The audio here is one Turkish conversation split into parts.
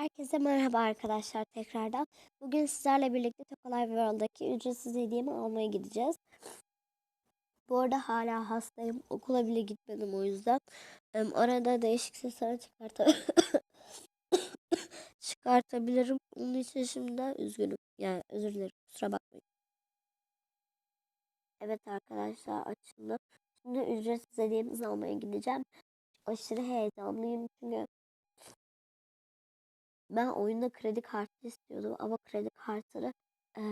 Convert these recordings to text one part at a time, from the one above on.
Herkese merhaba arkadaşlar tekrardan. Bugün sizlerle birlikte Tokalive World'daki ücretsiz hediyemi almaya gideceğiz. Bu arada hala hastayım. Okula bile gitmedim o yüzden. Em, arada değişik sesler çıkarta çıkartabilirim. Onun için şimdiden üzgünüm. Yani özür dilerim. Kusura bakmayın. Evet arkadaşlar açıldı. Şimdi ücretsiz hediyemizi almaya gideceğim. Aşırı heyecanlıyım çünkü ben oyunda kredi kartı istiyordum ama kredi kartını eee,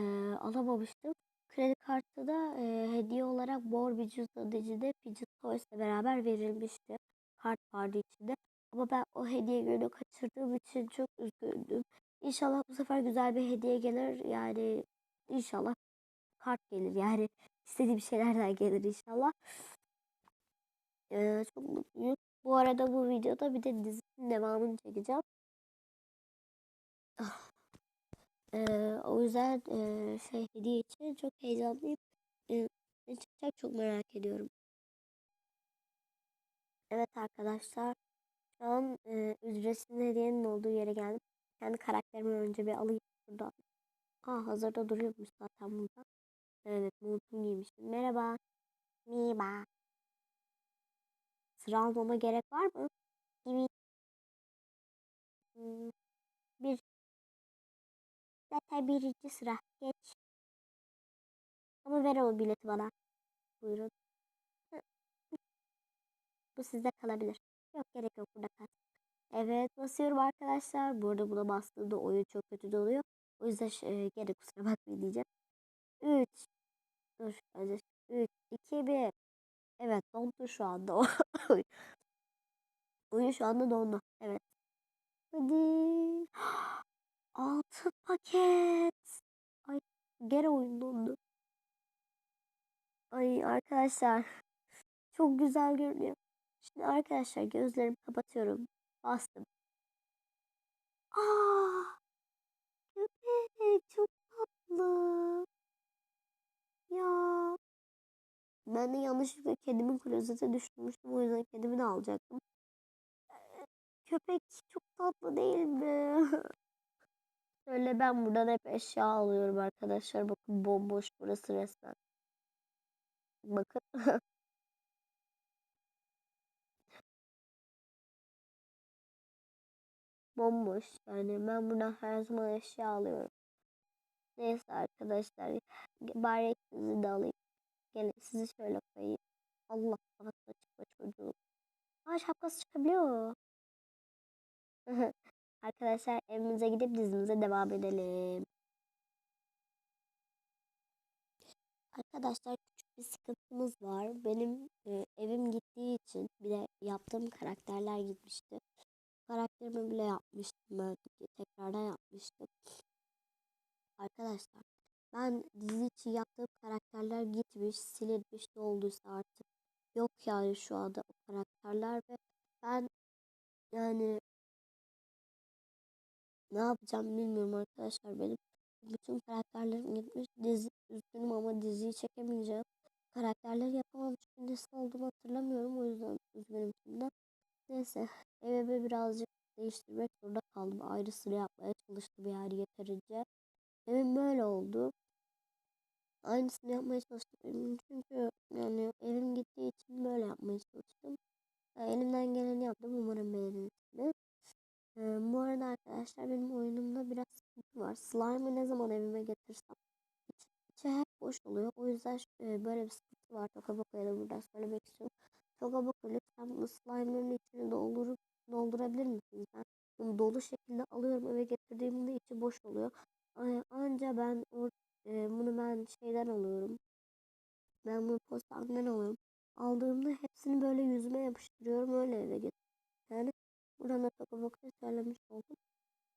alamamıştım. Kredi kartı da eee, hediye olarak Mor bir cüzdanıcıda Fidget Toys'la beraber verilmişti. Kart vardı içinde. Ama ben o hediye günü kaçırdığım için çok üzüldüm. İnşallah bu sefer güzel bir hediye gelir. Yani inşallah kart gelir. Yani istediğim şeylerden gelir inşallah. Eee, çok mutluyum. Bu arada bu videoda bir de dizinin devamını çekeceğim. Eee, o yüzden eee, şey hediye için çok heyecanlıyım. Eee, ne çıkacak çok merak ediyorum. Evet arkadaşlar, şu an eee ücretsiz hediyenin olduğu yere geldim. Kendi karakterimi önce bir alayım burada. Aa hazırda duruyormuş zaten burada. Evet montumu giymişim. Merhaba. Merhaba. Sıra almama gerek var mı? Evet. Hmm. Zaten birinci sıra. Geç. Ama ver o bileti bana. Buyurun. Bu sizde kalabilir. Yok gerek yok burada kal. Evet basıyorum arkadaşlar. Bu arada buna bastığımda oyun çok kötü doluyor. O yüzden e, gene kusura bakmayın diyeceğim. 3 Dur önce 3 2 1 Evet dondu şu anda. Oyun Oyun şu anda dondu. Evet. Hadi. Altı paket. Ay gene oyun dondu. Ay arkadaşlar çok güzel görünüyor. Şimdi arkadaşlar gözlerimi kapatıyorum. Bastım. Aa, köpek çok tatlı. Ya ben de yanlışlıkla kedimin klozete düşürmüştüm. O yüzden kedimi de alacaktım. Köpek çok tatlı değil mi? Şöyle ben buradan hep eşya alıyorum arkadaşlar. Bakın bomboş burası resmen. Bakın. Bomboş. Yani ben buradan her zaman eşya alıyorum. Neyse arkadaşlar. Bari sizi de alayım. Gelin sizi şöyle koyayım. Allah kafasına çıkma çocuğu. Aa şapkası çıkabiliyor. Arkadaşlar evimize gidip dizimize devam edelim. Arkadaşlar küçük bir sıkıntımız var. Benim e, evim gittiği için bir de yaptığım karakterler gitmişti. Karakterimi bile yapmıştım ben. Tekrardan yapmıştım. Arkadaşlar ben dizi için yaptığım karakterler gitmiş, silinmiş ne olduysa artık. Yok yani şu anda o karakterler ve ben yani ne yapacağım bilmiyorum arkadaşlar benim. Bütün karakterlerim gitmiş. Dizi üzgünüm ama diziyi çekemeyeceğim. Karakterleri yapamam çünkü nasıl olduğumu hatırlamıyorum. O yüzden üzgünüm şimdi. Neyse evimi birazcık değiştirmek zorunda kaldım. Ayrısını yapmaya çalıştım yani yeterince. Evim böyle oldu. Aynısını yapmaya çalıştım. Çünkü yani evim gittiği için böyle yapmaya çalıştım. Elimden geleni yaptım. Umarım beğenirsiniz. Ee, bu arada arkadaşlar benim oyunumda biraz sıkıntı var. Slime'ı ne zaman evime getirsem iç, içi hep boş oluyor. O yüzden e, böyle bir sıkıntı var. Toka Boka'ya da buradan söylemek istiyorum. Toka Boka lütfen slime'ların içini doldurup doldurabilir misiniz? Ben bunu dolu şekilde alıyorum eve getirdiğimde içi boş oluyor. Anca ben o, e, bunu ben şeyden alıyorum. Ben bunu postaneden alıyorum. Aldığımda hepsini böyle yüzüme yapıştırıyorum. Öyle eve getiriyorum. Yani buradan da Tokabok'ta söylemiş oldum.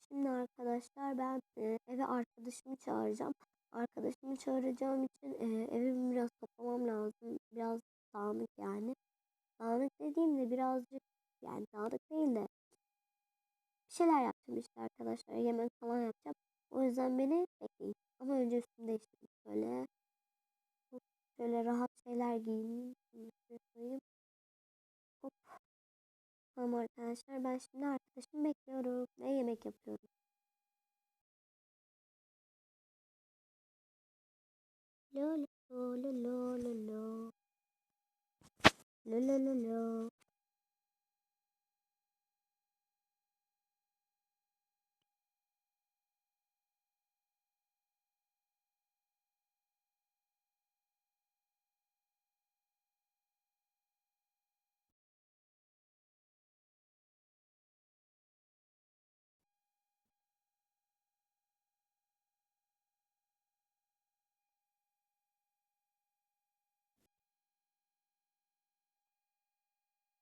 Şimdi arkadaşlar ben e, eve arkadaşımı çağıracağım. Arkadaşımı çağıracağım için e, evimi biraz toplamam lazım. Biraz dağınık yani. Dağınık dediğimde birazcık yani dağınık değil de bir şeyler yapacağım işte arkadaşlar. Yemek falan yapacağım. O yüzden beni bekleyin. Ama önce üstümü değiştireyim. Şöyle. Şöyle rahat şeyler koyayım. Hop. Tamam arkadaşlar ben şimdi arkadaşımı bekliyorum. Ne yemek yapıyorum? Lo lo lo lo lo lo. Lo lo lo lo.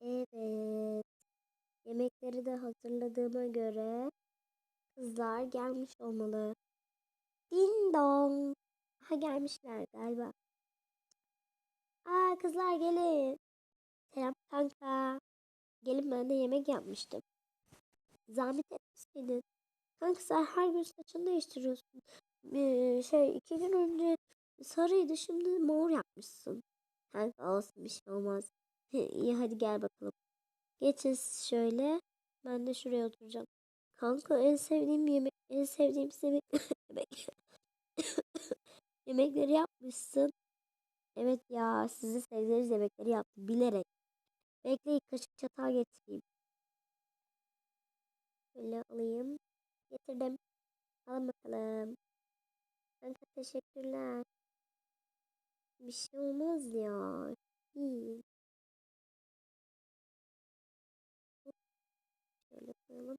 Evet. Yemekleri de hazırladığıma göre kızlar gelmiş olmalı. Ding dong. Ha gelmişler galiba. Aa kızlar gelin. Selam kanka. Gelin ben de yemek yapmıştım. Zahmet etmeseydin. Kanka sen her gün saçını değiştiriyorsun. Ee, şey iki gün önce sarıydı şimdi mor yapmışsın. Kanka olsun bir şey olmaz. İyi hadi gel bakalım. Geçin siz şöyle. Ben de şuraya oturacağım. Kanka en sevdiğim yemek, en sevdiğim yemek. yemekleri yapmışsın. Evet ya sizin sevdiğiniz yemekleri yaptım bilerek. Bekleyin kaşık çatal getireyim. Şöyle alayım. Getirdim. Alın bakalım. Kanka teşekkürler. Bir şey olmaz ya. İyi. Koyalım.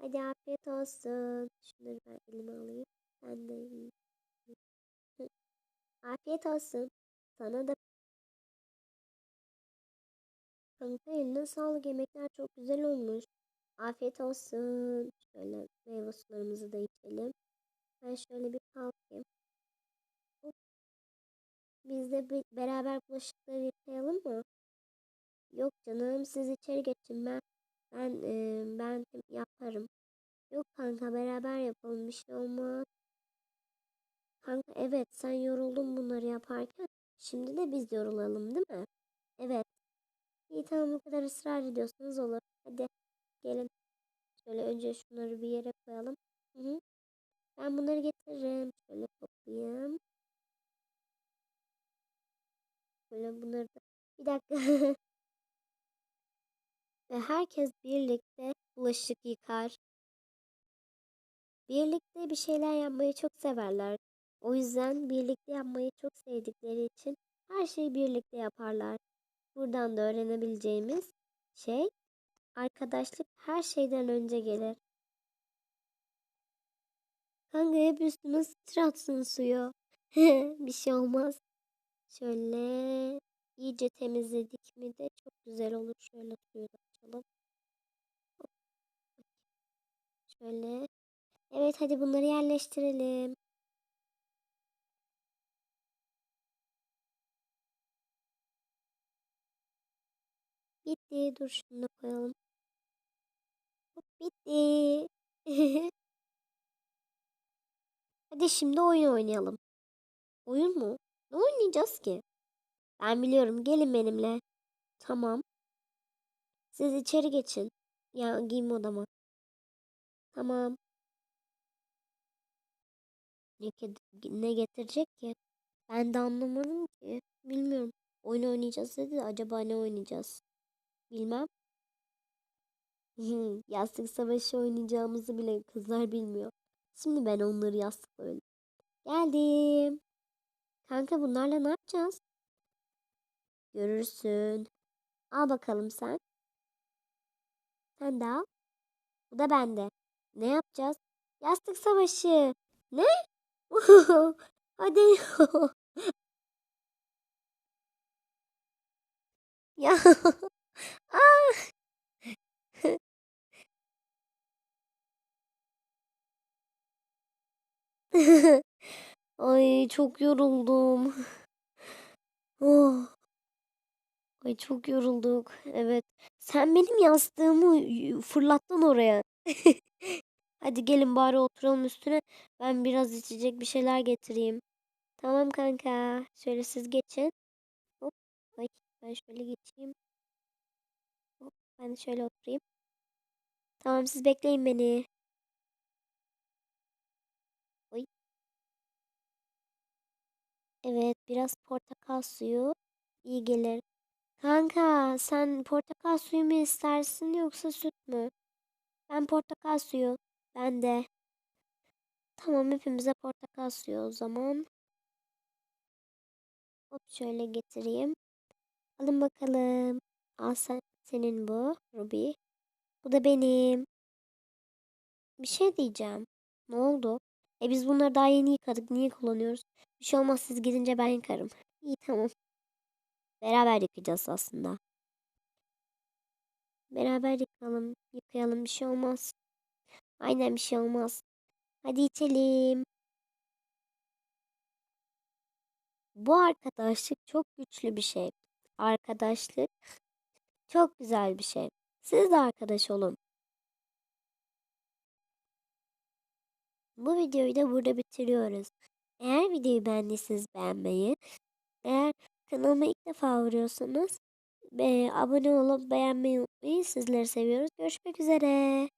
Hadi afiyet olsun. Şunları ben elime alayım. Ben de yiyeyim. Afiyet olsun. Sana da. Kanka eline sağlık. Yemekler çok güzel olmuş. Afiyet olsun. Şöyle meyve sularımızı da içelim. Ben şöyle bir kalkayım. Biz de bir beraber bulaşıkları yıkayalım mı? Yok canım siz içeri geçin ben ben e, ben yaparım. Yok kanka beraber yapalım bir şey olmaz. Kanka evet sen yoruldun bunları yaparken. Şimdi de biz yorulalım değil mi? Evet. İyi tamam bu kadar ısrar ediyorsanız olur. Hadi gelin. Şöyle önce şunları bir yere koyalım. Hı -hı. Ben bunları getiririm. Şöyle toplayayım. Şöyle bunları da. Bir dakika. Ve herkes birlikte bulaşık yıkar. Birlikte bir şeyler yapmayı çok severler. O yüzden birlikte yapmayı çok sevdikleri için her şeyi birlikte yaparlar. Buradan da öğrenebileceğimiz şey arkadaşlık her şeyden önce gelir. Kanka hep üstüme sıçratsın suyu. bir şey olmaz. Şöyle iyice temizledik mi de çok güzel olur. Şöyle suyu da açalım. Şöyle. Evet hadi bunları yerleştirelim. Bitti. Dur şunu da koyalım. Bitti. Hadi şimdi oyun oynayalım. Oyun mu? Ne oynayacağız ki? Ben biliyorum. Gelin benimle. Tamam. Siz içeri geçin. Ya giyim odama. Tamam. Ne, ne getirecek ki? Ben de anlamadım ki. Bilmiyorum. Oyun oynayacağız dedi de acaba ne oynayacağız? Bilmem. Yastık savaşı oynayacağımızı bile kızlar bilmiyor. Şimdi ben onları yastıkla öyle. Geldim. Kanka bunlarla ne yapacağız? Görürsün. Al bakalım sen. Sen de. Bu da bende. Ne yapacağız? Yastık savaşı. Ne? Hadi. ya. ah. Ay çok yoruldum. Oh. Ay çok yorulduk. Evet. Sen benim yastığımı fırlattın oraya. Hadi gelin bari oturalım üstüne. Ben biraz içecek bir şeyler getireyim. Tamam kanka. Şöyle siz geçin. Hop. Ay ben şöyle geçeyim. Hop. Ben şöyle oturayım. Tamam siz bekleyin beni. Oy. Evet biraz portakal suyu iyi gelir. Kanka sen portakal suyu mu istersin yoksa süt mü? Ben portakal suyu. Ben de. Tamam hepimize portakal suyu o zaman. Hop şöyle getireyim. Alın bakalım. Al sen, senin bu Ruby. Bu da benim. Bir şey diyeceğim. Ne oldu? E biz bunları daha yeni yıkadık. Niye kullanıyoruz? Bir şey olmaz siz gidince ben yıkarım. İyi tamam. Beraber yıkayacağız aslında. Beraber yıkayalım. Yıkayalım bir şey olmaz. Aynen bir şey olmaz. Hadi içelim. Bu arkadaşlık çok güçlü bir şey. Arkadaşlık çok güzel bir şey. Siz de arkadaş olun. Bu videoyu da burada bitiriyoruz. Eğer videoyu beğendiyseniz beğenmeyi, eğer kanalıma ilk defa uğruyorsanız abone olup beğenmeyi unutmayın. Sizleri seviyoruz. Görüşmek üzere.